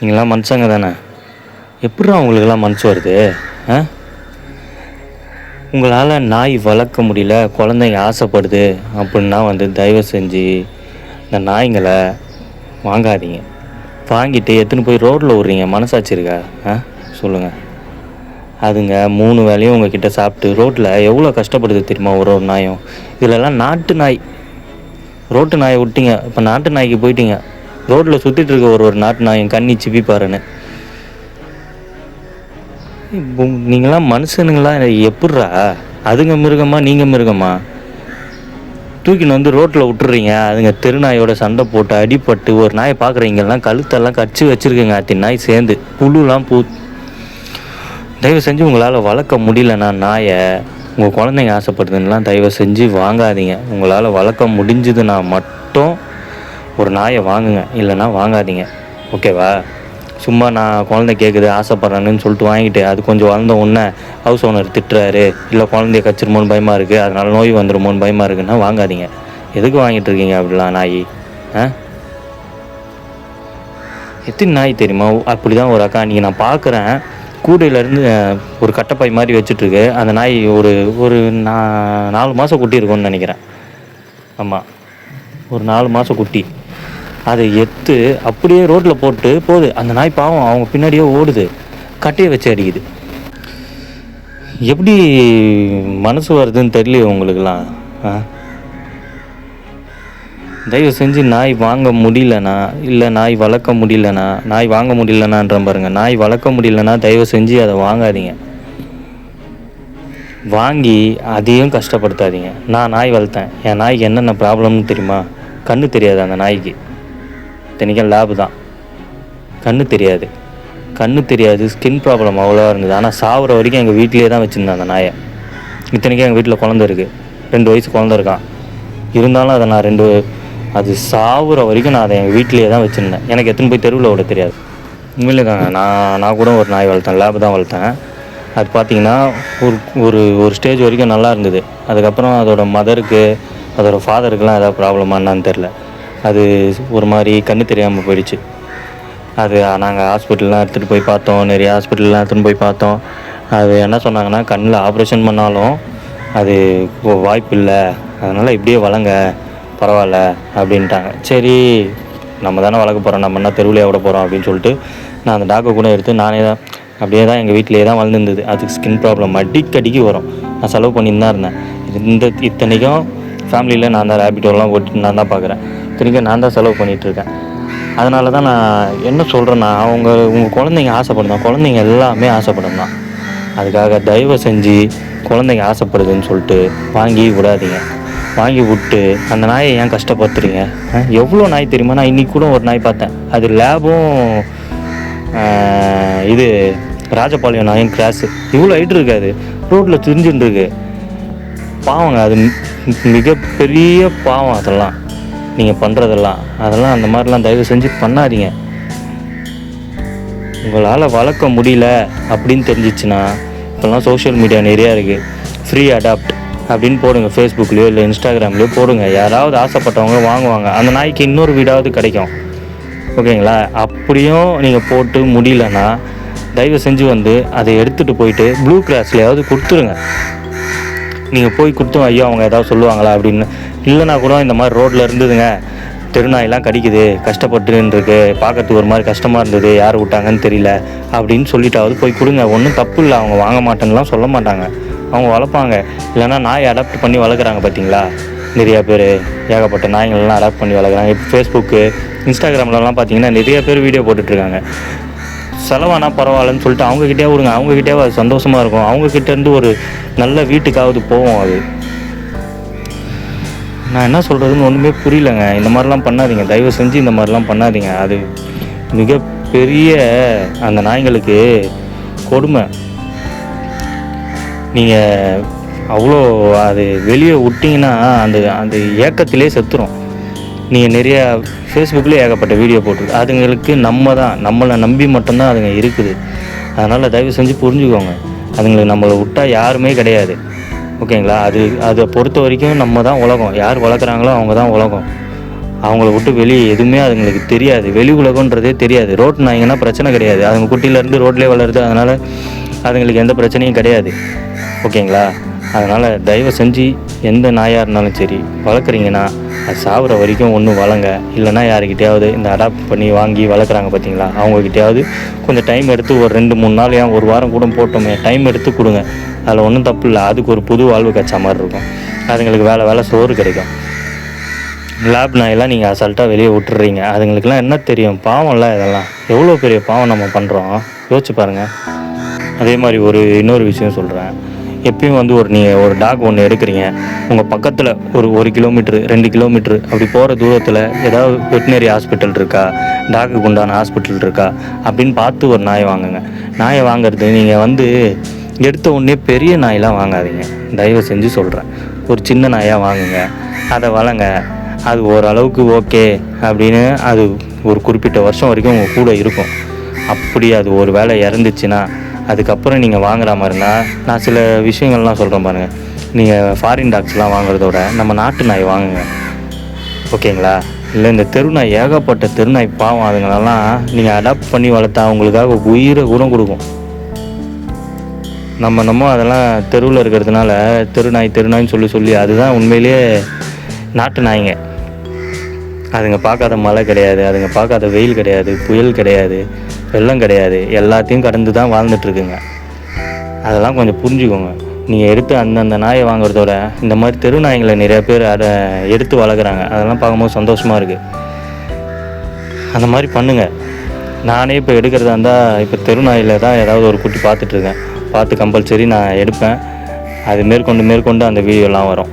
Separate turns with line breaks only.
நீங்களாம் மனுஷங்க தானே? எப்படிடா உங்களுக்கெல்லாம் மனசு வருது? ஆ? உங்களால் நாய் வளர்க்க முடியல குழந்தைங்க ஆசைப்படுது அப்படின்னா வந்து தயவு செஞ்சு இந்த நாய்ங்களை வாங்காதீங்க. வாங்கிட்டு எடுத்துன்னு போய் ரோட்டில் விட்றீங்க. மனசாட்சி இருக்கா? ஆ? சொல்லுங்கள் அதுங்க மூணு வேலையும் உங்ககிட்ட சாப்பிட்டு ரோட்டில் எவ்வளோ கஷ்டப்படுது தெரியுமா ஒரு ஒரு நாயும்? இதிலெல்லாம் நாட்டு நாய். ரோட்டு நாயை விட்டீங்க. இப்போ நாட்டு நாய்க்கு போயிட்டீங்க. ரோட்டில் சுற்றிட்டு இருக்க ஒரு ஒரு நாட்டு நான் என் கண்ணி சிப்பி பாருன்னு. நீங்களாம் மனுஷனுங்களா? எப்பட்றா? அதுங்க மிருகமா நீங்கள் மிருகமா? தூக்கின்னு வந்து ரோட்டில் விட்டுறீங்க அதுங்க தெருநாயோட சண்டை போட்டு அடிப்பட்டு ஒரு நாயை பார்க்குறீங்கலாம் கழுத்தெல்லாம் கடிச்சு வச்சுருக்குங்க அத்தி நாய் சேர்ந்து. புழுலாம் பூ. தயவு செஞ்சு உங்களால் வளர்க்க முடியலண்ணா நாயை. உங்கள் குழந்தைங்க ஆசைப்படுதுன்னெலாம் தயவு செஞ்சு வாங்காதீங்க. உங்களால் வளர்க்க முடிஞ்சதுன்னா மட்டும் ஒரு நாயை வாங்குங்க இல்லைன்னா வாங்காதீங்க. ஓகேவா? சும்மா நான் குழந்தை கேட்குது ஆசைப்பட்றேன்னு சொல்லிட்டு வாங்கிட்டு அது கொஞ்சம் வளர்ந்த உடனே ஹவுஸ் ஓனர் திட்டுறாரு. இல்லை குழந்தைய கச்சிருமோன்னு பயமாக இருக்குது அதனால் நோய் வந்துருமோன்னு பயமாக இருக்குன்னா வாங்காதீங்க. எதுக்கு வாங்கிட்டு இருக்கீங்க அப்படிலாம் நாய்? ஆ? எத்தனை நாய் தெரியுமா? அப்படி தான் ஒரு அக்கா நீங்கள் நான் பார்க்குறேன். கூடையிலேருந்து ஒரு கட்டைப்பை மாதிரி வச்சுட்ருக்கு அந்த நாய் ஒரு ஒரு நா நாலு மாதம் குட்டி இருக்கும்னு நினைக்கிறேன். ஆமாம் ஒரு நாலு மாதம் குட்டி. அதை எடுத்து அப்படியே ரோட்டில் போட்டு போகுது. அந்த நாய் பாவம் அவங்க பின்னாடியே ஓடுது. கட்டையை வச்சு அடிக்குது. எப்படி மனசு வருதுன்னு தெரியலையே உங்களுக்குலாம் ஆ? தயவு செஞ்சு நாய் வாங்க முடியலனா இல்லை நாய் வளர்க்க முடியலனா நாய் வாங்க முடியலனான்ற பாருங்க. நாய் வளர்க்க முடியலனா தயவு செஞ்சு அதை வாங்காதீங்க. வாங்கி அதையும் கஷ்டப்படுத்தாதீங்க. நான் நாய் வளர்த்தேன். என் நாய்க்கு என்னென்ன ப்ராப்ளம்னு தெரியுமா? கண்ணு தெரியாது அந்த நாய்க்கு. இத்தனைக்கும் லேபு தான். கண்ணு தெரியாது. கண்ணு தெரியாது ஸ்கின் ப்ராப்ளம் அவ்வளோவா இருந்தது. ஆனால் சாகுற வரைக்கும் எங்கள் வீட்டிலேயே தான் வச்சுருந்தேன் அந்த நாயை. இத்தனைக்கும் எங்கள் வீட்டில் குழந்த இருக்குது ரெண்டு வயசு குழந்த இருக்கான். இருந்தாலும் அதை நான் ரெண்டு அது சாகுற வரைக்கும் நான் அதை எங்கள் வீட்டிலேயே தான் வச்சுருந்தேன். எனக்கு எத்தனை போய் தெருவில் விட தெரியாது. உண்மையிலே தாங்க நான் நான் கூட ஒரு நாய் வளர்த்தேன் லேபு தான் வளர்த்தேன். அது பார்த்தீங்கன்னா ஒரு ஒரு ஒரு ஸ்டேஜ் வரைக்கும் நல்லா இருந்தது. அதுக்கப்புறம் அதோட மதருக்கு அதோடய ஃபாதருக்குலாம் ஏதாவது ப்ராப்ளமா என்னன்னு தெரில அது ஒரு மாதிரி கண்ணு தெரியாமல் போயிடுச்சு. அது நாங்கள் ஹாஸ்பிட்டல்லாம் எடுத்துகிட்டு போய் பார்த்தோம். நிறைய ஹாஸ்பிட்டல்லாம் எடுத்துகிட்டு போய் பார்த்தோம். அது என்ன சொன்னாங்கன்னா கண்ணில் ஆப்ரேஷன் பண்ணாலும் அது வாய்ப்பு இல்லை. அதனால் இப்படியே வளங்க பரவாயில்ல அப்படின்ட்டாங்க. சரி நம்ம தானே வளர்க்க போகிறோம் நம்ம என்ன தெருவில் விட போகிறோம் அப்படின்னு சொல்லிட்டு நான் அந்த டாக்கை கூட எடுத்து நானே தான் அப்படியே தான் எங்கள் வீட்டிலேயே தான் வளர்ந்துருந்தது. அதுக்கு ஸ்கின் ப்ராப்ளம் அடிக்கடிக்கு வரும். நான் செலவு பண்ணின்னு தான் இருந்தேன். இந்த இத்தனைக்கும் ஃபேமிலியில் நான் தான் ரேபிட்டோலாம் போட்டு நான் தான் பார்க்குறேன். இத்தனைக்கும் நான் தான் செலவு பண்ணிகிட்டு இருக்கேன் அதனால தான் நான் என்ன சொல்கிறேன்னா அவங்க உங்கள் குழந்தைங்க ஆசைப்படும் குழந்தைங்க எல்லாமே ஆசைப்படும் தான் அதுக்காக தயவு செஞ்சு குழந்தைங்க ஆசைப்படுதுன்னு சொல்லிட்டு வாங்கி விடாதீங்க. வாங்கி விட்டு அந்த நாயை ஏன் கஷ்டப்படுத்துறீங்க? ஆ, எவ்வளோ நாய் தெரியுமா? நான் இன்றைக்கி கூட ஒரு நாய் பார்த்தேன். அது லேபும் இது ராஜபாளையம் நாயும் கிராஸு. இவ்வளோ ஹைட் இருக்காது ரோட்டில் திரிஞ்சுட்டு பாவங்க அது மிகப்பெரிய பாவம் அதெல்லாம். நீங்கள் பண்ணுறதெல்லாம் அதெல்லாம் அந்த மாதிரிலாம் தயவு செஞ்சு பண்ணாதீங்க. உங்களால் வளர்க்க முடியல அப்படின்னு தெரிஞ்சிச்சுன்னா இப்போல்லாம் சோஷியல் மீடியா நிறையா இருக்குது ஃப்ரீ அடாப்ட் அப்படின்னு போடுங்க ஃபேஸ்புக்லேயோ இல்லை இன்ஸ்டாகிராம்லேயோ போடுங்க. யாராவது ஆசைப்பட்டவங்க வாங்குவாங்க. அந்த நாய்க்கு இன்னொரு வீடாவது கிடைக்கும். ஓகேங்களா? அப்படியும் நீங்கள் போட்டு முடியலன்னா தயவு செஞ்சு வந்து அதை எடுத்துகிட்டு போயிட்டு ப்ளூ கிராஸ்லையாவது கொடுத்துருங்க. நீங்கள் போய் கொடுத்தும் ஐயோ அவங்க ஏதாவது சொல்லுவாங்களா அப்படின்னு. இல்லைனா கூட இந்த மாதிரி ரோட்டில் இருந்ததுங்க. தெருநாயெல்லாம் கடிக்குது கஷ்டப்பட்டுன்னு இருக்கு பார்க்கறதுக்கு ஒரு மாதிரி கஷ்டமாக இருந்தது யார் விட்டாங்கன்னு தெரியல. அப்படின்னு சொல்லிட்டாவது போய் கொடுங்க. ஒன்றும் தப்பு இல்லை அவங்க வாங்க மாட்டேன்னுலாம் சொல்ல மாட்டாங்க. அவங்க வளர்ப்பாங்க. இல்லைன்னா நாய் அடாப்ட் பண்ணி வளர்க்குறாங்க பார்த்தீங்களா? நிறையா பேர் ஏகப்பட்ட நாய்கள்லாம் அடாப்ட் பண்ணி வளர்க்குறாங்க. இப்போ ஃபேஸ்புக்கு இன்ஸ்டாகிராம்லலாம் பார்த்தீங்கன்னா நிறைய பேர் வீடியோ போட்டுட்ருக்காங்க. செலவானா பரவாயில்லன்னு சொல்லிட்டு அவங்கக்கிட்டே விடுங்க. அவங்கக்கிட்டே அது சந்தோஷமாக இருக்கும். அவங்கக்கிட்டேருந்து ஒரு நல்ல வீட்டுக்காவது போவோம் அது. நான் என்ன சொல்கிறதுன்னு ஒன்றுமே புரியலங்க. இந்த மாதிரிலாம் பண்ணாதீங்க. தயவு செஞ்சு இந்த மாதிரிலாம் பண்ணாதீங்க. அது மிகப்பெரிய அந்த நாய்களுக்கு கொடுமை. நீங்கள் அவ்வளோ அது வெளியே விட்டிங்கன்னா அந்த அந்த ஏக்கத்திலே செத்துரும். நீங்கள் நிறையா ஃபேஸ்புக்லேயே ஏகப்பட்ட வீடியோ போட்டிருக்கு. அதுங்களுக்கு நம்ம தான் நம்மளை நம்பி மட்டும்தான் அதுங்க இருக்குது. அதனால் தயவு செஞ்சு புரிஞ்சுக்கோங்க. அதுங்களுக்கு நம்மளை விட்டா யாருமே கிடையாது. ஓகேங்களா? அது அதை பொறுத்த வரைக்கும் நம்ம தான் உலகம். யார் வளர்க்குறாங்களோ அவங்க தான் உலகம். அவங்கள விட்டு வெளியே எதுவுமே அதுங்களுக்கு தெரியாது. வெளி உலகன்றதே தெரியாது. ரோட் நாய்ங்கன்னா பிரச்சனை கிடையாது. அதுங்க குட்டியிலேருந்து ரோட்லேயே வளருது. அதனால் அதுங்களுக்கு எந்த பிரச்சனையும் கிடையாது. ஓகேங்களா? அதனால் தயவு செஞ்சு எந்த நாயாக இருந்தாலும் சரி வளர்க்குறீங்கன்னா அது சாகுற வரைக்கும் ஒன்றும் வளங்க. இல்லைன்னா யாருக்கிட்டையாவது இந்த அடாப்ட் பண்ணி வாங்கி வளர்க்குறாங்க பார்த்தீங்களா அவங்கக்கிட்டையாவது கொஞ்சம் டைம் எடுத்து ஒரு ரெண்டு மூணு நாள் ஏன் ஒரு வாரம் கூட போட்டோமே டைம் எடுத்து கொடுங்க. அதில் ஒன்றும் தப்பு இல்லை. அதுக்கு ஒரு புது வாழ்வு கச்சா மாதிரி இருக்கும். அதுங்களுக்கு வேலை வேலை சோறு கிடைக்கும். லேப் நாயெல்லாம் நீங்கள் அசால்ட்டாக வெளியே விட்டுறீங்க. அதுங்களுக்குலாம் என்ன தெரியும்? பாவம்ல இதெல்லாம். எவ்வளோ பெரிய பாவம் நம்ம பண்ணுறோம் யோசிச்சு பாருங்கள் அதே மாதிரி ஒரு இன்னொரு விஷயம் சொல்கிறேன் எப்பயும் வந்து ஒரு நீங்கள் ஒரு டாக் ஒன்று எடுக்கிறீங்க உங்கள் பக்கத்தில் ஒரு ஒரு கிலோமீட்ரு ரெண்டு கிலோமீட்ரு அப்படி போகிற தூரத்தில் ஏதாவது வெட்டினரி ஹாஸ்பிட்டல் இருக்கா டாக்குக்கு உண்டான ஹாஸ்பிட்டல் இருக்கா அப்படின்னு பார்த்து ஒரு நாயை வாங்குங்க. நாயை வாங்குறது நீங்கள் வந்து எடுத்த உடனே பெரிய நாயெலாம் வாங்காதீங்க. தயவு செஞ்சு சொல்கிறேன் ஒரு சின்ன நாயாக வாங்குங்க. அதை வளங்க. அது ஓரளவுக்கு ஓகே அப்படின்னு அது ஒரு குறிப்பிட்ட வருஷம் வரைக்கும் உங்கள் கூட இருக்கும். அப்படி அது ஒரு வேலை இறந்துச்சுன்னா அதுக்கப்புறம் நீங்கள் வாங்குற மாதிரினா நான் சில விஷயங்கள்லாம் சொல்கிறேன் பாருங்கள் நீங்கள் ஃபாரின் டாக்ஸ்லாம் வாங்குறதோட நம்ம நாட்டு நாய் வாங்குங்க. ஓகேங்களா? இல்லை இந்த தெருநாய் ஏகப்பட்ட தெருநாய் பாவம் அதுங்களெல்லாம் நீங்கள் அடாப்ட் பண்ணி வளர்த்தா அவங்களுக்காக உயிரை குணம் கொடுக்கும். நம்ம நம்ம அதெல்லாம் தெருவில் இருக்கிறதுனால தெருநாய் தெருநாய்ன்னு சொல்லி சொல்லி அதுதான் உண்மையிலேயே நாட்டு நாய்ங்க. அதுங்க பார்க்காத மழை கிடையாது அதுங்க பார்க்காத வெயில் கிடையாது புயல் கிடையாது. வெள்ளம் கிடையாது. எல்லாத்தையும் கடந்து தான் வாழ்ந்துட்டுருக்குங்க. அதெல்லாம் கொஞ்சம் புரிஞ்சுக்கோங்க. நீங்கள் எடுத்து அந்தந்த நாயை வாங்குறதோட இந்த மாதிரி தெரு நாய்களை நிறைய பேர் அதை எடுத்து வளர்க்குறாங்க. அதெல்லாம் பார்க்கும்போது சந்தோஷமாக இருக்குது அந்த மாதிரி பண்ணுங்கள் நானே இப்போ எடுக்கிறதா இருந்தால் இப்போ தெரு நாயில் தான் ஏதாவது ஒரு குட்டி பார்த்துட்ருக்கேன் பார்த்து கம்பல்சரி நான் எடுப்பேன். அது மேற்கொண்டு மேற்கொண்டு அந்த வீடியோலாம் வரும்.